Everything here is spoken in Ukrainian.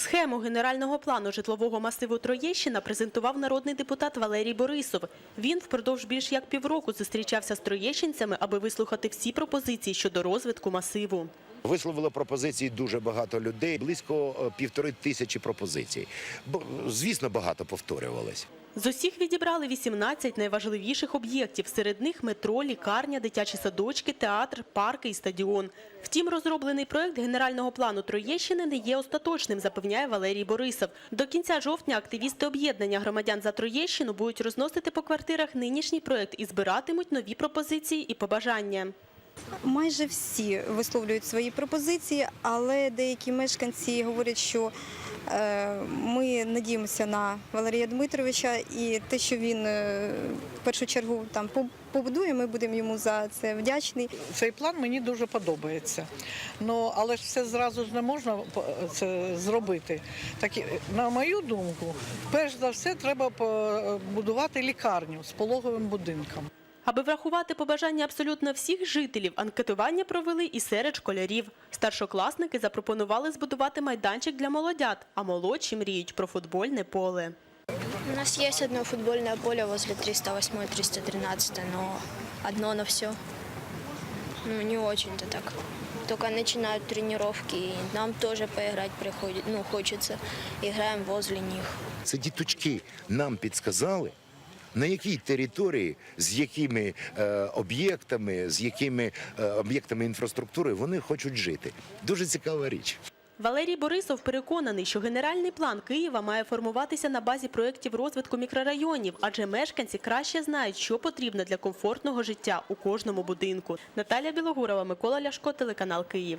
Схему генерального плану житлового масиву Троєщина презентував народний депутат Валерій Борисов. Він впродовж більш як півроку зустрічався з троєщинцями, аби вислухати всі пропозиції щодо розвитку масиву. Висловили пропозиції дуже багато людей, близько е, півтори тисячі пропозицій. Бо, звісно, багато повторювалось. З усіх відібрали 18 найважливіших об'єктів. Серед них метро, лікарня, дитячі садочки, театр, парки і стадіон. Втім, розроблений проект генерального плану Троєщини не є остаточним, запевняє Валерій Борисов. До кінця жовтня активісти об'єднання громадян за Троєщину будуть розносити по квартирах нинішній проект і збиратимуть нові пропозиції і побажання. Майже всі висловлюють свої пропозиції, але деякі мешканці говорять, що е, ми надіємося на Валерія Дмитровича, і те, що він е, в першу чергу там побудує, ми будемо йому за це вдячні. Цей план мені дуже подобається. Ну, але ж все зразу ж не можна це зробити. Так, на мою думку, перш за все треба побудувати лікарню з пологовим будинком. Аби врахувати побажання абсолютно всіх жителів, анкетування провели і серед школярів. Старшокласники запропонували збудувати майданчик для молодят, а молодші мріють про футбольне поле. У нас есть одно футбольное поле возле 308 313, но одно на все. Ну, не очень-то так. Только начинают тренировки, и нам тоже поиграть приходит, ну, хочется. Играем возле них. Це діточки нам підсказали, на якій території, з якими е, об'єктами, з якими е, об'єктами інфраструктури вони хочуть жити. Дуже цікава річ. Валерій Борисов переконаний, що генеральний план Києва має формуватися на базі проєктів розвитку мікрорайонів, адже мешканці краще знають, що потрібно для комфортного життя у кожному будинку. Наталя Білогурова, Микола Ляшко, телеканал Київ.